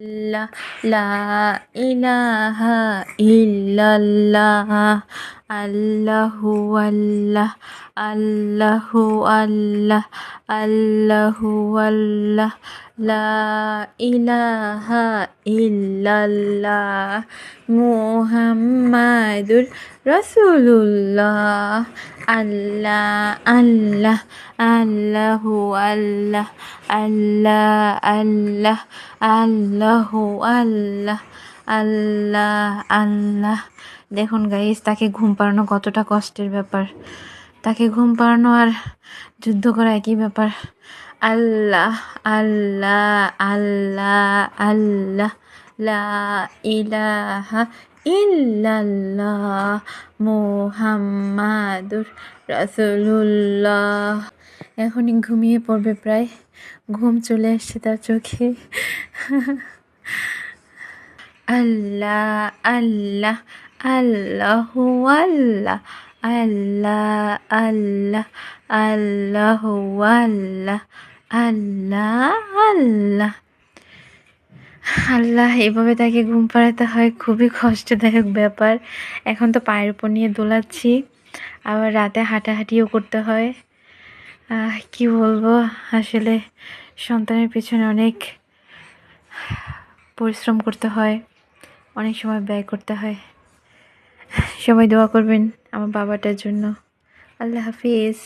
লা লা ইলাহা ইল্লাল্লাহ আল্লাহু আল্লাহ আল্লাহু আল্লাহ আল্লাহু আল্লাহ, লা ইলাহা ইল্লাল্লাহ, মুহাম্মাদুর রাসূলুল্লাহ আল্লাহ আল্লাহ, আল্লাহু আল্লাহ আল্লাহ আল্লাহ, আল্লাহু আল্লাহ আল্লাহ আল্লাহ। দেখুন গাইস তাকে ঘুম পাড়ানো কতটা কষ্টের ব্যাপার। তাকে ঘুম পাড়ানো আর যুদ্ধ করা একই ব্যাপার। আল্লাহ আল্লাহ আল্লাহ আল্লাহ, লা ইলাহা ইল্লাল্লাহ মুহাম্মাদুর রাসূলুল্লাহ। এখনই ঘুমিয়ে পড়বে প্রায়। ঘুম চলে আসছে তার চোখে। আল্লাহ আল্লাহ, আল্লাহু আল্লাহ। আল্লাহ আল্লাহ, আল্লাহু আল্লাহ আল্লাহ আল্লাহ। আল্লাহ, এভাবে তাকে ঘুম পাড়াতে হয়, খুবই কষ্টদায়ক ব্যাপার। এখন তো পায়ের উপর নিয়ে দোলাচ্ছি, আবার রাতে হাঁটাহাঁটিও করতে হয়। কি বলব, আসলে সন্তানের পিছনে অনেক পরিশ্রম করতে হয়, অনেক সময় ব্যয় করতে হয়। সবাই দোয়া করবেন আমার বাবাটার জন্য। আল্লাহ হাফিজ।